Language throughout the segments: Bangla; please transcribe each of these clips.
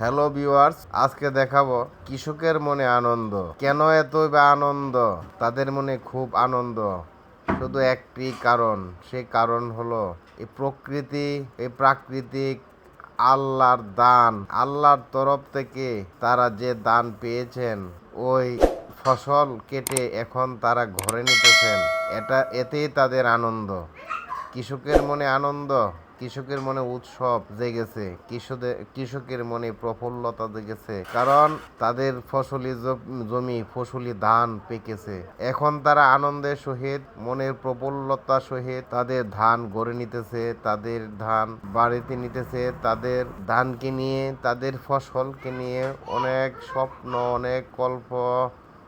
হ্যালো ভিউয়ার্স, আজকে দেখাবো কৃষকের মনে আনন্দ। কেন এতই বা আনন্দ? তাদের মনে খুব আনন্দ। শুধু একটি কারণ, সেই কারণ হলো এই প্রকৃতি, এই প্রাকৃতিক আল্লাহর দান। আল্লাহর তরফ থেকে তারা যে দান পেয়েছেন, ওই ফসল কেটে এখন তারা ঘরে নিতেছেন। এটা, এতেই তাদের আনন্দ। কৃষকের মনে আনন্দ? কৃষকের মনে উৎসব জেগেছে কৃষকের মনে প্রফুল্লতা জেগেছে, কারণ তাদের ফসলি জমি, ফসলি ধান পেকেছে। এখন তারা আনন্দের সহিত, মনের প্রফুল্লতা সহিত তাদের ধান গড়ে নিতেছে, তাদের ধান বাড়িতে নিতেছে, তাদের ধানকে নিয়ে, তাদের ফসলকে নিয়ে অনেক স্বপ্ন, অনেক কল্প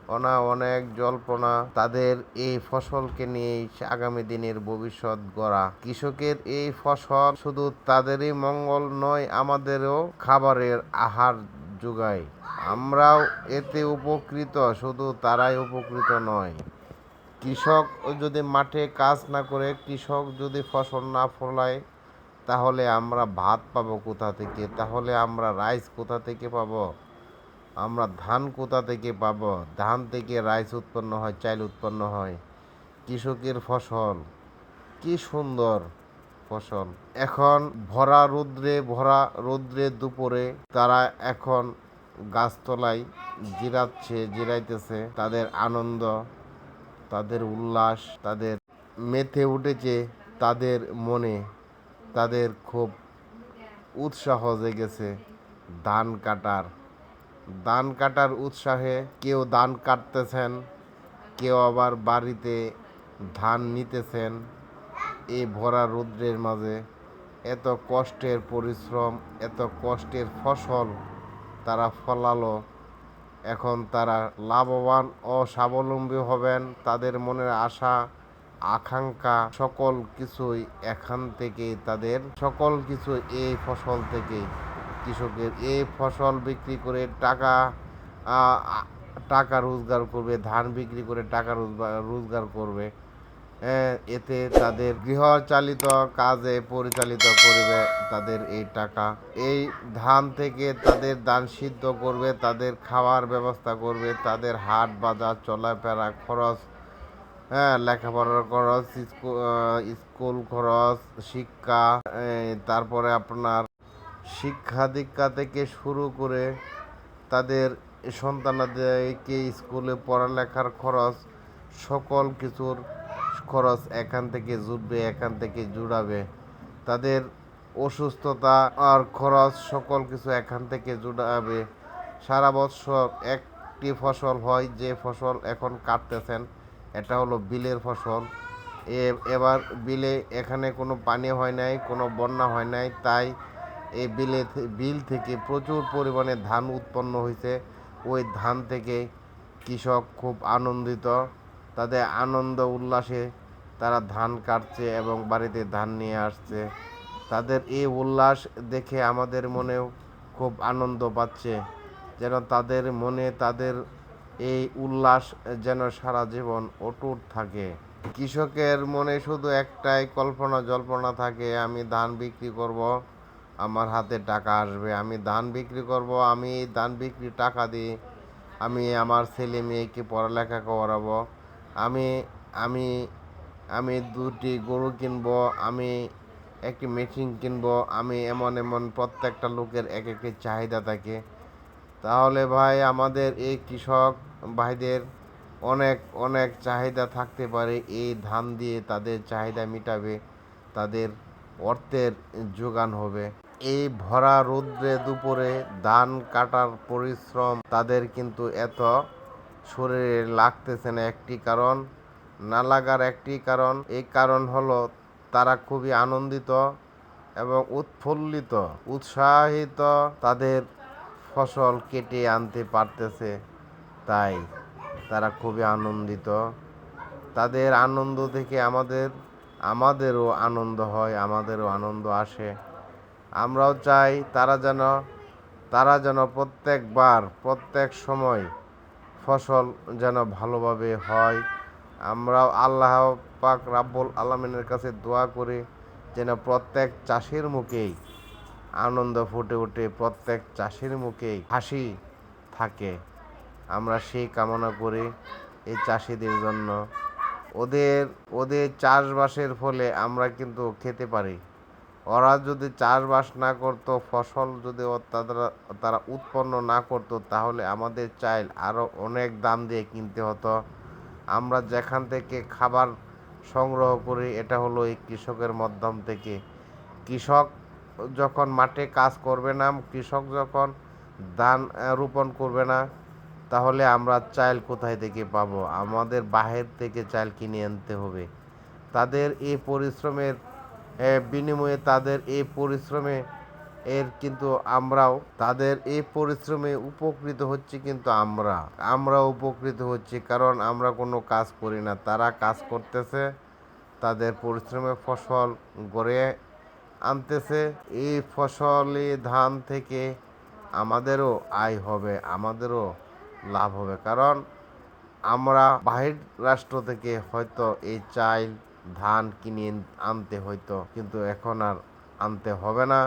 অনা অনেক জল্পনা তাদের এই ফসলকে নিয়ে আগামী দিনের ভবিষ্যৎ গড়া। কৃষকের এই ফসল শুধু তাদেরই মঙ্গল নয়, আমাদেরও খাবারের আহার যোগায়। আমরাও এতে উপকৃত, শুধু তারাই উপকৃত নয়। কৃষক যদি মাঠে কাজ না করে, কৃষক যদি ফসল না ফলায়, তাহলে আমরা ভাত পাবো কোথা থেকে? তাহলে আমরা রাইস কোথা থেকে পাবো? আমরা ধান কোথা থেকে পাব? ধান থেকে রাইস উৎপন্ন হয় চাল উৎপন্ন হয়। কৃষকের ফসল, কি সুন্দর ফসল। এখন ভরা রৌদ্রে ভরা রৌদ্রে দুপুরে তারা এখন গাছতলায় জিরাচ্ছে, জিরাইতেছে। তাদের আনন্দ, তাদের উল্লাস, তাদের মেতে উঠেছে তাদের মনে। তাদের খুব উৎসাহ জেগেছে ধান কাটার। ধান কাটার উৎসাহে কেউ ধান কাটতেছেন, কেউ আবার বাড়িতে ধান নিতেছেন এই ভরা রৌদ্রের মাঝে। এত কষ্টের পরিশ্রম, এত কষ্টের ফসল তারা ফলালো। এখন তারা লাভবান ও স্বাবলম্বী হবেন তাদের মনের আশা, আকাঙ্ক্ষা, সকল কিছুই এখান থেকে তাদের সকল কিছু এই ফসল থেকে কৃষকের এই ফসল বিক্রি করে টাকা টাকা রোজগার করবে, ধান বিক্রি করে টাকা রোজগার করবে এতে তাদের গৃহচালিত কাজে পরিচালিত করবে তাদের এই টাকা। এই ধান থেকে তাদের দান সিদ্ধ করবে, তাদের খাওয়ার ব্যবস্থা করবে, তাদের হাট বাজার, চলাফেরা খরচ হ্যাঁ লেখাপড়ার খরচ, স্কু- স্কুল খরচ, শিক্ষা তারপরে আপনার শিক্ষা দীক্ষা থেকে শুরু করে তাদের সন্তানাদেরকে স্কুলে পড়ালেখার খরচ, সকল কিছুর খরচ এখান থেকে জুটবে, এখান থেকে জুড়াবে। তাদের অসুস্থতা আর খরচ সকল কিছু এখান থেকে জুড়াবে। সারা বছর একটি ফসল হয়, যে ফসল এখন কাটতেছেন, এটা হলো বিলের ফসল। এ- এবার বিলে এখানে কোনো পানি হয় নাই, কোনো বন্যা হয় নাই, তাই এই বিলে বিল থেকে প্রচুর পরিমাণে ধান উৎপন্ন হয়েছে ওই ধান থেকে কৃষক খুব আনন্দিত। তাদের আনন্দ উল্লাসে তারা ধান কাটছে এবং বাড়িতে ধান নিয়ে আসছে। তাদের এই উল্লাস দেখে আমাদের মনেও খুব আনন্দ পাচ্ছে, যেন তাদের মনে তাদের এই উল্লাস যেন সারা জীবন অটুট থাকে। কৃষকের মনে শুধু একটাই কল্পনা জল্পনা থাকে, আমি ধান বিক্রি করব। আমার হাতে টাকা আসবে, আমি ধান বিক্রি করব, আমি এই ধান বিক্রি টাকা দিয়ে আমি আমার ছেলে মেয়েকে পড়ালেখা করাবো, আমি আমি আমি দুটি গরু কিনবো, আমি একটি মেশিন কিনবো, আমি এমন এমন প্রত্যেকটা লোকের এক একটি চাহিদা থাকে। তাহলে ভাই আমাদের এই কৃষক ভাইদের অনেক অনেক চাহিদা থাকতে পারে, এই ধান দিয়ে তাদের চাহিদা মিটাবে, তাদের অর্থের যোগান হবে। এই ভরা রৌদ্রে দুপুরে ধান কাটার পরিশ্রম তাদের কিন্তু এত শরীরে লাগতেছে না। একটি কারণ, না লাগার একটি কারণ, এই কারণ হলো তারা খুবই আনন্দিত এবং উৎফুল্লিত, উৎসাহিত তাদের ফসল কেটে আনতে পারতেছে। তাই তারা খুবই আনন্দিত। তাদের আনন্দ থেকে আমাদের, আমাদেরও আনন্দ হয়, আমাদেরও আনন্দ আসে। আমরাও চাই তারা যেন তারা যেন প্রত্যেকবার, প্রত্যেক সময় ফসল যেন ভালোভাবে হয়। আমরাও আল্লাহ পাক রাব্বুল আলমিনের কাছে দোয়া করি যেন প্রত্যেক চাষির মুখেই আনন্দ ফুটে ওঠে, প্রত্যেক চাষির মুখেই হাসি থাকে। আমরা সেই কামনা করি এই চাষিদের জন্য। ওদের ওদের চাষবাসের ফলে আমরা কিন্তু খেতে পারি। ওরা যদি চাষবাস না করতো, ফসল যদি তারা উৎপন্ন না করতো, তাহলে আমাদের চাইল আরও অনেক দাম দিয়ে কিনতে হতো। আমরা যেখান থেকে খাবার সংগ্রহ করি, এটা হলো এই কৃষকের মাধ্যম থেকে। কৃষক যখন মাঠে কাজ করবে না, কৃষক যখন ধান রোপণ করবে না, তাহলে আমরা চাইল কোথায় থেকে পাবো? আমাদের বাহির থেকে চাইল কিনে আনতে হবে। তাদের এই পরিশ্রমের বিনিময়ে তাদের এই পরিশ্রমে এর কিন্তু আমরাও, তাদের এই পরিশ্রমে উপকৃত হচ্ছে কিন্তু আমরা। আমরা উপকৃত হচ্ছি, কারণ আমরা কোনো কাজ করি না। তারা কাজ করতেছে, তাদের পরিশ্রমে ফসল গড়ে আনতেছে। এই ফসলে ধান থেকে আমাদেরও আয় হবে, আমাদেরও লাভ হবে। কারণ আমরা বাহির রাষ্ট্র থেকে হয়তো এই চাল ধান কিনে আনতে হয়তো কিন্তু এখন আর আনতে হবে না।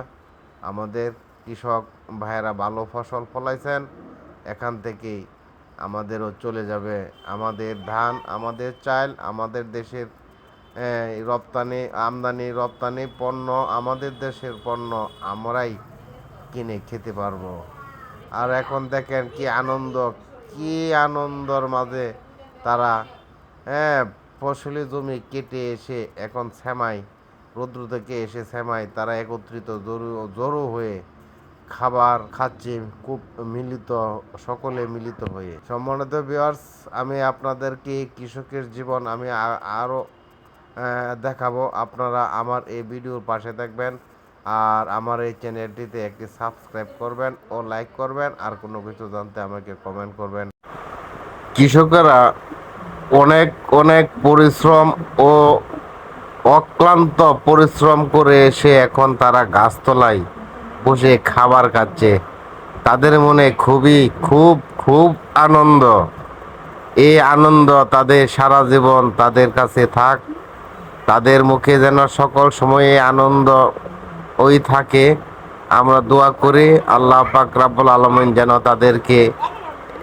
আমাদের কৃষক ভাইয়েরা ভালো ফসল ফলাইছেন, এখান থেকেই আমাদেরও চলে যাবে। আমাদের ধান, আমাদের চাল, আমাদের দেশের রপ্তানি, আমদানি, রপ্তানি পণ্য, আমাদের দেশের পণ্য আমরাই কিনে খেতে পারব। আর এখন দেখেন কি আনন্দ, কি আনন্দর মাঝে তারা হ্যাঁ ফসলি জমি কেটে এসে এখন শ্যামাই, রৌদ্র থেকে এসে শ্যামাই, তারা একত্রিত জড়ো হয়ে খাবার খাচ্ছে, খুব মিলিত, সকলে মিলিত হয়ে। সম্মানিত বিয়ার্স আমি আপনাদেরকে কৃষকের জীবন আমি আরও দেখাবো। আপনারা আমার এই ভিডিওর পাশে থাকবেন আর আমার এই চ্যানেলটিতে একটি সাবস্ক্রাইব করবেন ও লাইক করবেন আর কোনো কিছু জানতে আমাকে কমেন্ট করবেন। কৃষকেরা অনেক অনেক পরিশ্রম ও অক্লান্ত পরিশ্রম করে এসে এখন তারা গাছতলায় বসে খাবার খাচ্ছে। তাদের মনে খুবই, খুব খুব আনন্দ। এই আনন্দ তাদের সারা জীবন তাদের কাছে থাক। তাদের মুখে যেন সকল সময়ে আনন্দ ওই থাকে। আমরা দোয়া করি, আল্লাহ পাক রাব্বুল আলমিন যেন তাদেরকে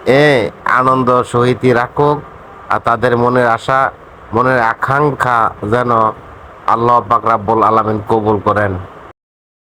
এ আনন্দ সহিত রাখুক। আর তাদের মনের আশা মনের আকাঙ্ক্ষা যেন আল্লাহ পাক রাব্বুল আলমিন কবুল করেন।